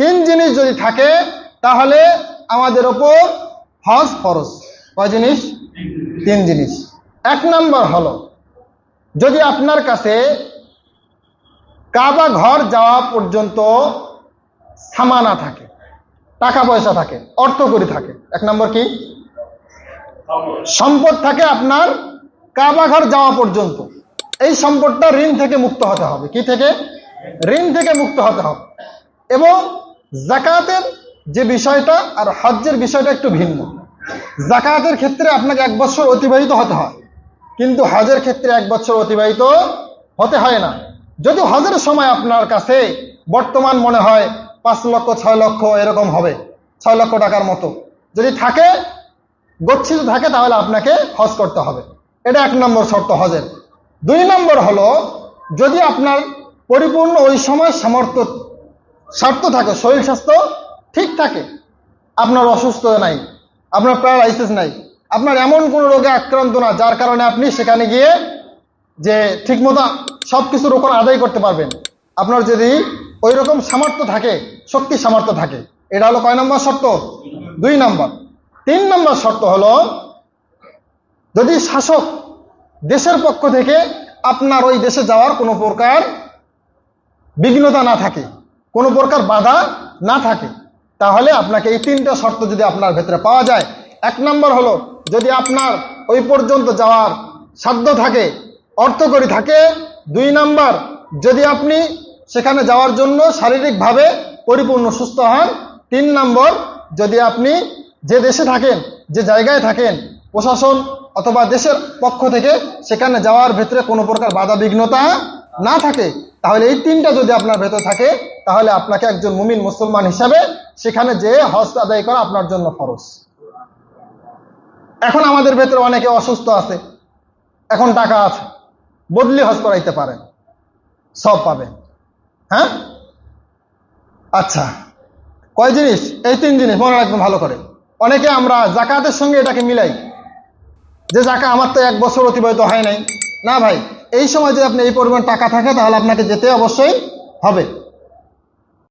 তিন জিনিস যদি থাকে, তাহলে আমাদের ওপর হজ ফরজ। কয় জিনিস? তিন জিনিস। এক নম্বর হলো, যদি আপনার কাছে কাবা ঘর যাওয়া পর্যন্ত সামানা থাকে, টাকা পয়সা থাকে অর্থ করি থাকে, এক নম্বর কি? সম্পদ থাকে আপনার কাবা ঘর যাওয়া পর্যন্ত। এই সম্পদটা ঋণ থেকে মুক্ত হতে হবে। কি থেকে? ঋণ থেকে মুক্ত হতে হবে। এবং জাকাতের যে বিষয়টা আর হজ্জের বিষয়টা একটু ভিন্ন। জাকাতের ক্ষেত্রে আপনাকে এক বছর অতিবাহিত হতে হয়, কিন্তু হজের ক্ষেত্রে এক বছর অতিবাহিত হতে হয় না। যদি হজের সময় আপনার কাছে বর্তমান মনে হয় পাঁচ লক্ষ, ছয় লক্ষ এরকম হবে, ছয় লক্ষ টাকার মতো, যদি থাকে, গচ্ছিত থাকে, তাহলে আপনাকে হজ করতে হবে। এটা এক নম্বর শর্ত হজের। দুই নম্বর হলো, যদি আপনার পরিপূর্ণ ওই সময় সামর্থ্য স্বার্থ থাকে, শরীর স্বাস্থ্য ঠিক থাকে। আপনার অসুস্থ নাই, আপনার প্যারালাইসিস নাই, আপনার এমন কোনো রোগে আক্রান্ত না, যার কারণে আপনি সেখানে গিয়ে যে ঠিকমতো সব কিছুর ওখানে আদায় করতে পারবেন। আপনার যদি ওই রকম সামর্থ্য থাকে, শক্তি সামর্থ্য থাকে, এটা হলো কয় নম্বর শর্ত? দুই নম্বর। তিন নম্বর শর্ত হলো, যদি শাসক দেশের পক্ষ থেকে আপনার ওই দেশে যাওয়ার কোনো প্রকার বিঘ্নতা না থাকে কোনো প্রকার বাধা না থাকে, তাহলে আপনাকে এই তিনটা শর্ত যদি আপনার ভেতরে পাওয়া যায়, এক নম্বর হলো যদি আপনার ওই পর্যন্ত যাওয়ার সাধ্য থাকে, অর্থকরী থাকে, দুই নাম্বার যদি আপনি সেখানে যাওয়ার জন্য শারীরিকভাবে পরিপূর্ণ সুস্থ হন, তিন নম্বর যদি আপনি যে দেশে থাকেন, যে জায়গায় থাকেন, প্রশাসন অথবা দেশের পক্ষ থেকে সেখানে যাওয়ার ভেতরে কোনো প্রকার বাধা বিঘ্নতা না থাকে, তাহলে এই তিনটা যদি আপনার ভেতর থাকে, তাহলে আপনাকে একজন মুমিন মুসলমান হিসাবে সেখানে যে হজ আদায় করা আপনার জন্য ফরজ। এখন আমাদের ভেতরে অনেকে অসুস্থ আছে, এখন টাকা আছে, বদলি হজ করাইতে পারেন সব পাবেন হ্যাঁ? আচ্ছা কয় জিনিস? এই তিন জিনিস, মনে রাখবেন ভালো করে। অনেকে আমরা জাকাতের সঙ্গে এটাকে মিলাই, যে জাকা আমার তো এক বছর অতিবাহিত হয় নাই। না ভাই এই সময় যদি আপনি এই পরিমাণ টাকা থাকে তাহলে আপনাকে যেতে অবশ্যই হবে।